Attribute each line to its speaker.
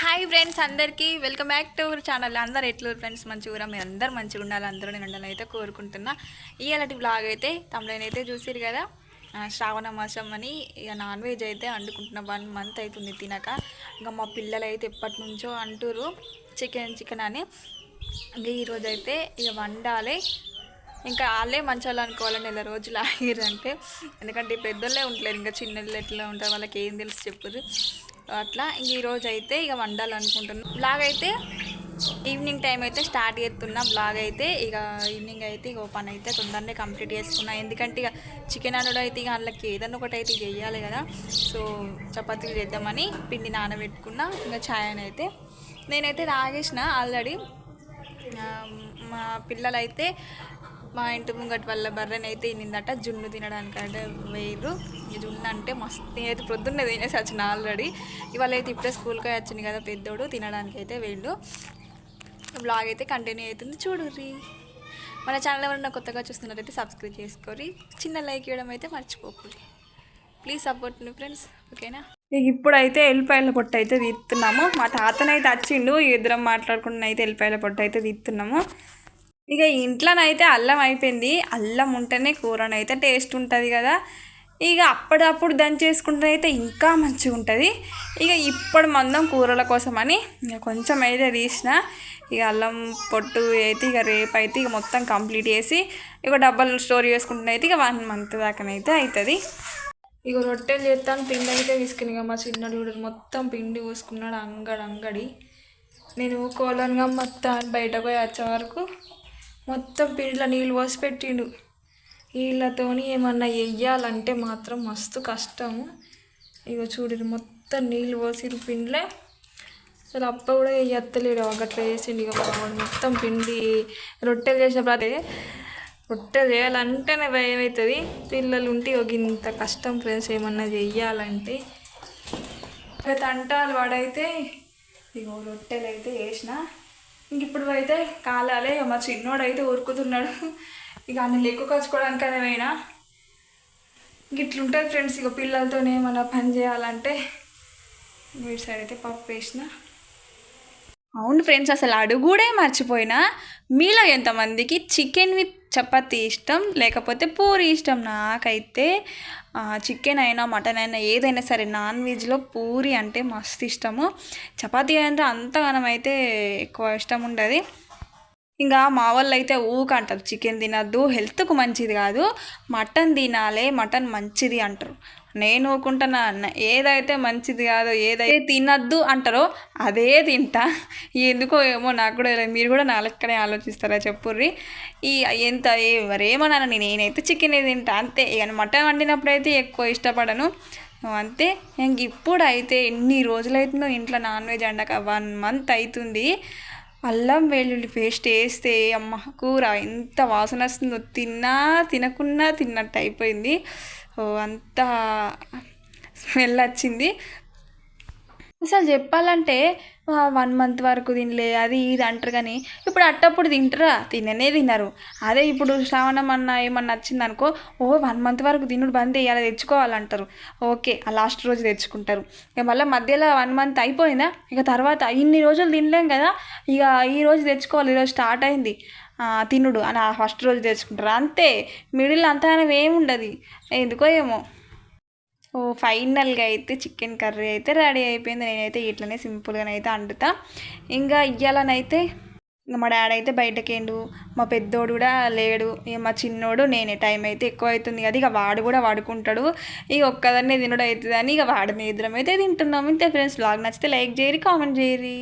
Speaker 1: Hi friends అందరికీ welcome back to our channel అందరు ఎట్లు ఫ్రెండ్స్ మంచిగా మీరు అందరు మంచిగా ఉండాలి అందరూ నేను ఉండాలని అయితే కోరుకుంటున్నా. ఇలాంటి బ్లాగ్ అయితే తమలో అయితే చూసిరు కదా శ్రావణ మాసం అని ఇక నాన్ వెజ్ అయితే వండుకుంటున్న వన్ మంత్ అవుతుంది తినక. ఇంకా మా పిల్లలు అయితే ఎప్పటి నుంచో అంటురు చికెన్ చికెన్ అని. ఇంకా ఈరోజు అయితే ఇక వండాలి. ఇంకా వాళ్ళే మంచి వాళ్ళు అనుకోవాలి నెల రోజులు ఆగిరంటే ఎందుకంటే ఈ పెద్దోళ్ళే ఉండలేరు. ఇంకా చిన్నోళ్ళు ఎట్లా ఉంటారు? వాళ్ళకి ఏం తెలుసు చెప్పురు అట్లా ఇంక ఈరోజు అయితే ఇక వండాలనుకుంటున్నాను బ్లాగ్ అయితే ఈవినింగ్ టైం అయితే స్టార్ట్ చేస్తున్నా. బ్లాగ్ అయితే ఇక ఈవినింగ్ అయితే ఇక పని అయితే తొందరనే కంప్లీట్ చేసుకున్నా. ఎందుకంటే ఇక చికెన్ అనుడు అయితే ఇక అందులోకి ఏదన్నా ఒకటి అయితే చేయాలి కదా. సో చపాతీలు చేద్దామని పిండి నానబెట్టుకున్నా. ఇంకా ఛాయ్ అని అయితే నేనైతే తాగేసిన ఆల్రెడీ. మా పిల్లలైతే మా ఇంటి ముంగటి వల్ల బర్రెని అయితే తినిందట జున్ను తినడానికి అంటే వేరు జున్ను అంటే మస్తు అయితే ప్రొద్దున్నే తినేసి వచ్చిన ఆల్రెడీ. ఇవాళ అయితే ఇప్పుడే స్కూల్కి వచ్చింది కదా పెద్దోడు తినడానికి అయితే వెళ్ళు బ్లాగ్ అయితే కంటిన్యూ అవుతుంది చూడుర్రి. మన ఛానల్ ఎవరైనా కొత్తగా చూస్తున్నారైతే సబ్స్క్రైబ్ చేసుకోరి చిన్న లైక్ ఇవ్వడం అయితే మర్చిపోకూడదు ప్లీజ్ సపోర్ట్ మీ ఫ్రెండ్స్ ఓకేనా? ఇక ఇప్పుడైతే ఎల్లిపాయల పొట్టు అయితే తీస్తున్నాము మా తాతనైతే వచ్చిండు ఇద్దరం మాట్లాడుకుంటున్న అయితే ఎల్లిపాయల పొట్టు అయితే తీస్తున్నాము ఇక ఇంట్లోనైతే అల్లం అయిపోయింది. అల్లం ఉంటేనే కూరనైతే టేస్ట్ ఉంటుంది కదా. ఇక అప్పుడప్పుడు దంచేసుకుంటే అయితే ఇంకా మంచిగా ఉంటుంది. ఇక ఇప్పుడు మందం కూరల కోసమని ఇక కొంచెం అయితే తీసిన. ఇక అల్లం పొట్టు అయితే ఇక రేపు అయితే ఇక మొత్తం కంప్లీట్ చేసి ఇక డబ్బాలు స్టోర్ చేసుకుంటే అయితే ఇక వన్ మంత్ దాకానైతే అవుతుంది ఇక రొట్టెలు చేస్తాను పిండి అయితే తీసుకుని ఇక మా చిన్నడు కూడా మొత్తం పిండి పోసుకున్నాడు అంగడి అంగడి. నేను కోలనుగా మొత్తం బయటకు పోయి వచ్చే వరకు మొత్తం పిండిలో నీళ్ళు పోసి పెట్టిండు వీళ్ళతోని ఏమన్నా వెయ్యాలంటే మాత్రం మస్తు కష్టము. ఇక చూడండి మొత్తం నీళ్ళు పోసిరు పిండిలే. అసలు అప్ప కూడా ఎత్తలేడు అట్లా చేసిండు ఇక మొత్తం పిండి రొట్టెలు చేసినప్పుడు అదే రొట్టెలు చేయాలంటేనే భయం అవుతుంది పిల్లలు ఉంటే ఒక ఇంత కష్టం ఫ్రెండ్స్ ఏమన్నా చెయ్యాలంటే. ఇక తంటాలు వాడైతే ఇగో రొట్టెలు అయితే వేసిన ఇంక ఇప్పుడు అయితే కాలాలే ఇక మా చిన్నోడైతే ఉరుకుతున్నాడు ఇక అన్ని లెక్కు కచ్చుకోవడానికి అనే పోయినా. ఇంక ఇట్లుంటుంది ఫ్రెండ్స్ ఇక పిల్లలతోనే ఏమన్నా పని చేయాలంటే వీడి సైడ్ అయితే పప్పు వేసిన. అవును ఫ్రెండ్స్ అసలు అడుగుడే మర్చిపోయినా మీలో ఎంతమందికి చికెన్ విత్ చపాతీ ఇష్టం లేకపోతే పూరి ఇష్టం? నాకైతే చికెన్ అయినా మటన్ అయినా ఏదైనా సరే నాన్ వెజ్లో పూరి అంటే మస్తు ఇష్టము. చపాతీ అంటే అంతగానం అయితే ఎక్కువ ఇష్టం ఉండదు. ఇంకా మా వాళ్ళు అయితే ఊక అంటారు. చికెన్ తినద్దు హెల్త్కు మంచిది కాదు మటన్ తినాలి మటన్ మంచిది అంటారు. నేను ఊకుంటున్నా అన్న ఏదైతే మంచిది కాదో ఏదైతే తినద్దు అంటారో అదే తింటా. ఎందుకో ఏమో నాకు కూడా మీరు కూడా నా లెక్కనే ఆలోచిస్తారా చెప్పుర్రి. ఈ ఎంత ఎవరేమన్నా నేనైతే చికెన్ తింటా. అంతే. ఇక మటన్ వండినప్పుడు అయితే ఎక్కువ ఇష్టపడను. అంతే. ఇంక ఇప్పుడు అయితే ఎన్ని రోజులు అవుతుందో ఇంట్లో నాన్ వెజ్ అండక వన్ మంత్ అవుతుంది అల్లం వెల్లుల్లి పేస్ట్ వేస్తే అమ్మ కూర ఎంత వాసన వస్తుందో తిన్నా తినకున్నా తిన్నట్టు అయిపోయింది. ఓ అంత స్మెల్ వచ్చింది. అసలు చెప్పాలంటే వన్ మంత్ వరకు తినలే అది ఇది అంటారు కానీ ఇప్పుడు అట్టప్పుడు తింటారా? తిననే తినరు. అదే ఇప్పుడు శ్రావణం అన్న ఏమన్నా వచ్చింది అనుకో ఓ వన్ మంత్ వరకు తినుడు బంద్ చేయాలి తెచ్చుకోవాలంటారు. ఓకే ఆ లాస్ట్ రోజు తెచ్చుకుంటారు. ఇక మళ్ళీ మధ్యలో వన్ మంత్ అయిపోయిందా? ఇక తర్వాత ఇన్ని రోజులు తినలేం కదా ఇక ఈ రోజు తెచ్చుకోవాలి ఈరోజు స్టార్ట్ అయింది. తినుడు అని ఆ ఫస్ట్ రోజు తెచ్చుకుంటారు. అంతే మిడిల్ అంతా ఏముండదు. ఎందుకో ఏమో. ఫైనల్గా అయితే చికెన్ కర్రీ అయితే రెడీ అయిపోయింది. నేనైతే ఇట్లనే సింపుల్గానైతే అయితే వండుతా. ఇంకా ఇయ్యాలనైతే ఇంకా మా డాడీ అయితే బయటకేండు మా పెద్దోడు కూడా లేడు ఇక మా చిన్నోడు నేనే టైం అయితే ఎక్కువ అవుతుంది కదా ఇక వాడు కూడా వాడుకుంటాడు ఇక ఒక్కదాన్నే తినడం అవుతుంది అని ఇక వాడిని ఇద్దరం అయితే తింటున్నాం ఇంతే ఫ్రెండ్స్ బ్లాగ్ నచ్చితే లైక్ చేయరి కామెంట్ చేయరి